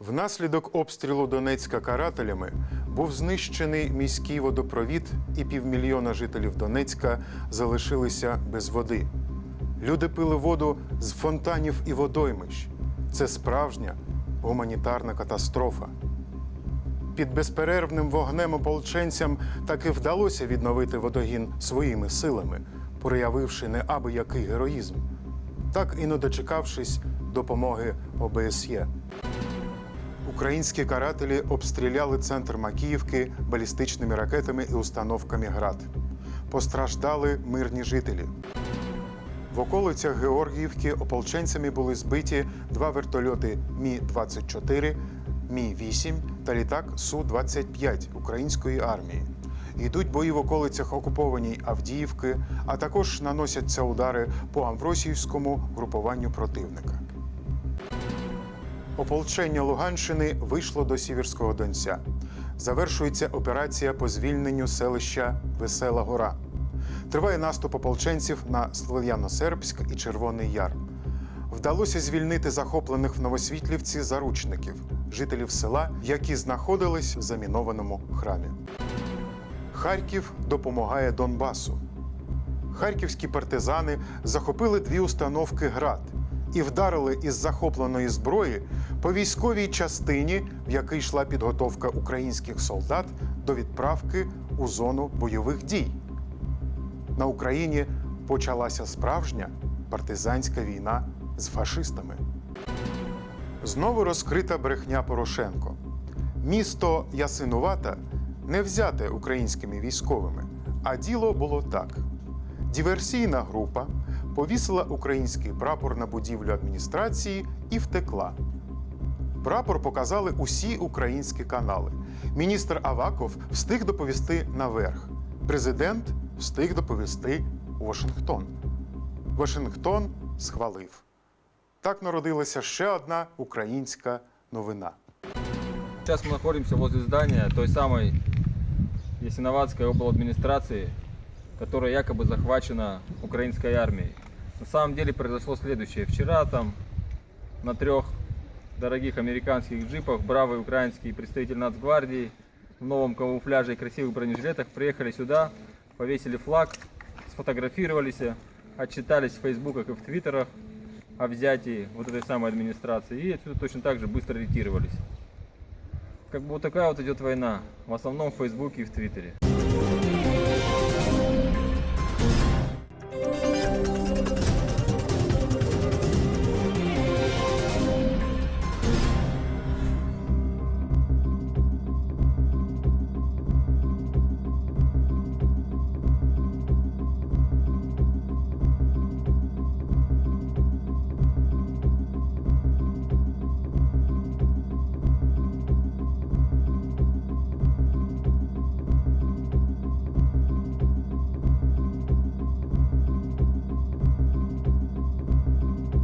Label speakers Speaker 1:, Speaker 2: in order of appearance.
Speaker 1: Внаслідок обстрілу Донецька карателями був знищений міський водопровід, і півмільйона жителів Донецька залишилися без води. Люди пили воду з фонтанів і водоймищ. Це справжня гуманітарна катастрофа. Під безперервним вогнем ополченцям таки вдалося відновити водогін своїми силами, проявивши неабиякий героїзм, так і не дочекавшись допомоги ОБСЄ. Українські карателі обстріляли центр Макіївки балістичними ракетами і установками ГРАД. Постраждали мирні жителі. В околицях Георгіївки ополченцями були збиті два вертольоти Мі-24, Мі-8 та літак Су-25 української армії. Йдуть бої в околицях окупованій Авдіївки, а також наносяться удари по Амвросіївському групуванню противника. Ополчення Луганщини вийшло до Сіверського Донця. Завершується операція по звільненню селища Весела Гора. Триває наступ ополченців на Слов'яно-Сербськ і Червоний Яр. Вдалося звільнити захоплених в Новосвітлівці заручників, жителів села, які знаходились в замінованому храмі. Харків допомагає Донбасу. Харківські партизани захопили дві установки ГРАД і вдарили із захопленої зброї по військовій частині, в якій йшла підготовка українських солдат до відправки у зону бойових дій. На Україні почалася справжня партизанська війна з фашистами. Знову розкрита брехня Порошенко. Місто Ясинувата не взяте українськими військовими, а діло було так: диверсійна група повісила український прапор на будівлю адміністрації і втекла. Прапор показали усі українські канали. Міністр Аваков встиг доповісти наверх. Президент встиг доповісти Вашингтон. Вашингтон схвалив. Так народилася ще одна українська новина.
Speaker 2: Сейчас мы находимся возле здания той самой Ясиноватской обладминистрации, которая якобы захвачена украинской армией. На самом деле произошло следующее. Вчера там на трех дорогих американских джипах бравый украинский представитель нацгвардии в новом камуфляже и красивых бронежилетах приехали сюда, повесили флаг, сфотографировались, отчитались в фейсбуках и в твиттерах о взятии вот этой самой администрации и отсюда точно так же быстро ретировались. Как бы вот такая вот идет война, в основном в Фейсбуке и в Твиттере.